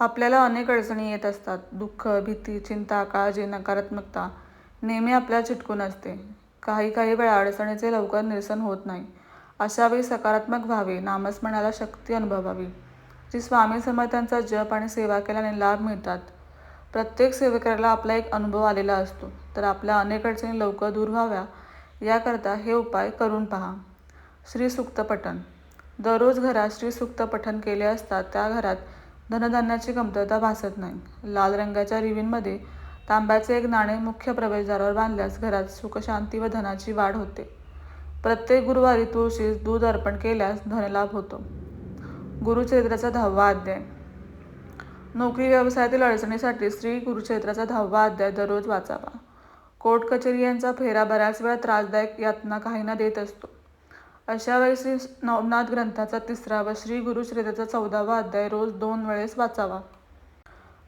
आपल्याला अनेक अडचणी येत असतात. दुःख, भीती, चिंता, काळजी, नकारात्मकता नेहमी आपल्या चिटकून असते. काही काही वेळा अडचणीचे लवकर निरसन होत नाही. अशावेळी सकारात्मक व्हावे, नामस्मरणाला शक्ती अनुभवावी. जी स्वामी समर्थांचा जप आणि सेवा केल्याने लाभ मिळतात. प्रत्येक सेवेकऱ्याला आपला एक अनुभव आलेला असतो. तर आपल्या अनेक अडचणी लवकर दूर व्हाव्या याकरता हे उपाय करून पहा. श्रीसुक्त पठण दररोज घरात श्रीसुक्त पठण केले असता त्या घरात धनधान्याची कमतरता भासत नाही. लाल रंगाच्या रिवींमध्ये तांब्याचे एक नाणे मुख्य प्रवेशद्वारावर बांधल्यास घरात सुखशांती व धनाची वाढ होते. प्रत्येक गुरुवारी तुळशीस दूध अर्पण केल्यास धनलाभ होतो. गुरुचरित्राचा दहावा अध्याय नोकरी व्यवसायातील अडचणीसाठी श्री गुरुचरित्राचा दहावा अध्याय दररोज वाचावा. कोर्ट कचेरी यांचा फेरा बऱ्याच वेळा त्रासदायक यातना काहींना देत असतो. अशा वेळी श्री नवनाथ ग्रंथाचा तिसरा व श्री गुरुश्रेताचा चौदावा अध्याय रोज दोन वेळेस वाचावा.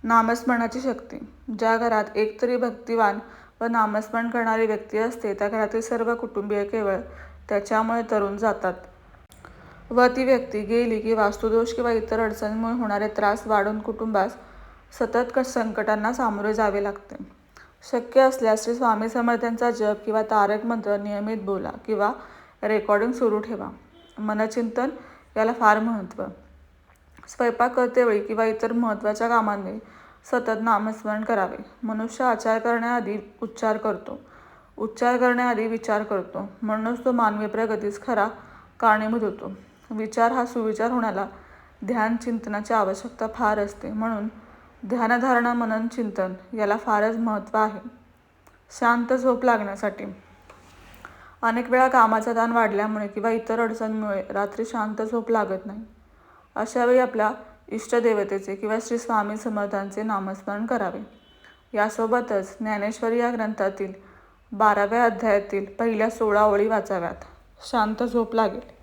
नामस्मरणाची शक्ती ज्या घरात एक तरी भक्तिवान व नामस्मरण करणारी व्यक्ती असते त्या घरातील सर्व कुटुंबीय केवळ त्याच्यामुळे तरुण जातात. व ती व्यक्ती गेली की वास्तुदोष किंवा इतर अडचणींमुळे होणारे त्रास वाढून कुटुंबास सतत संकटांना सामोरे जावे लागते. शक्य असल्यास श्री स्वामी समर्थांचा जप किंवा तारक मंत्र नियमित बोला किंवा रेकॉर्डिंग सुरू ठेवा. मनचिंतन याला फार महत्त्व. स्वयंपाक करतेवेळी किंवा इतर महत्त्वाच्या कामांनी सतत नामस्मरण करावे. मनुष्य आचार करण्याआधी उच्चार करतो, उच्चार करण्याआधी विचार करतो म्हणूनच तो मानवी प्रगतीस खरा कारणीभूत होतो. विचार हा सुविचार होण्याला ध्यान चिंतनाची आवश्यकता फार असते म्हणून ध्यानधारणा मनन चिंतन याला फारच महत्त्व आहे. शांत झोप लागण्यासाठी अनेक वेळा कामाचा ताण वाढल्यामुळे किंवा इतर अडचणीमुळे रात्री शांत झोप लागत नाही. अशावेळी आपल्या इष्टदेवतेचे किंवा श्री स्वामी समर्थांचे नामस्मरण करावे. यासोबतच ज्ञानेश्वरी या ग्रंथातील बाराव्या अध्यायातील पहिल्या सोळा ओळी वाचाव्यात. शांत झोप लागेल.